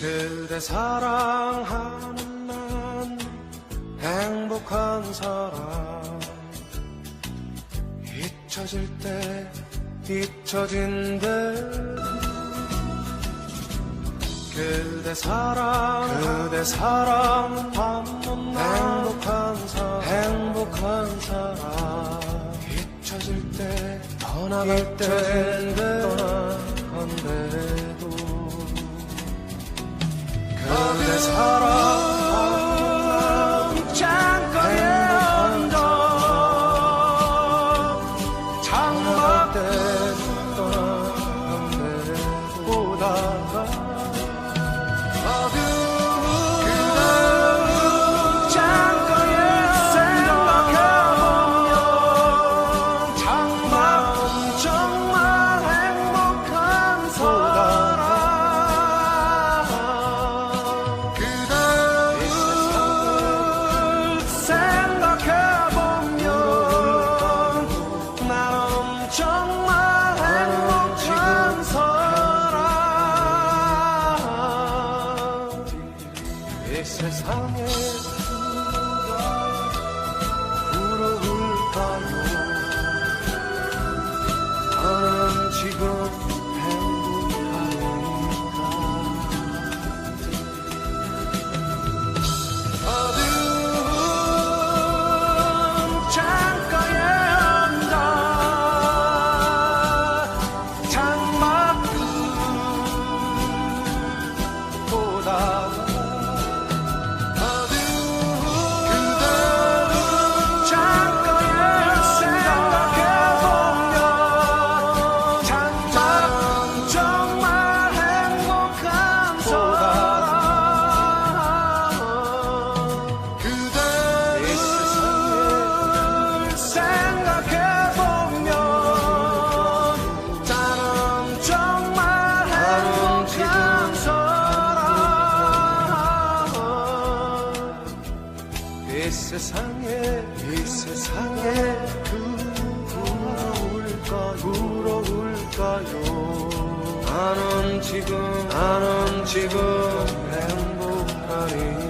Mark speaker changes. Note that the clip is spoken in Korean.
Speaker 1: 그대 사랑하는 난 행복한 사람. 잊혀질 때 잊혀진대 그대 사랑 그대 사랑 난 행복한 사람. 행복한 사람. 잊혀질 때 떠나갈 때 떠나간대 그대 이 세상 내 세상에 내 세상에 누가 울까요? 울까요? 나는 지금 나는 지금 행복하니.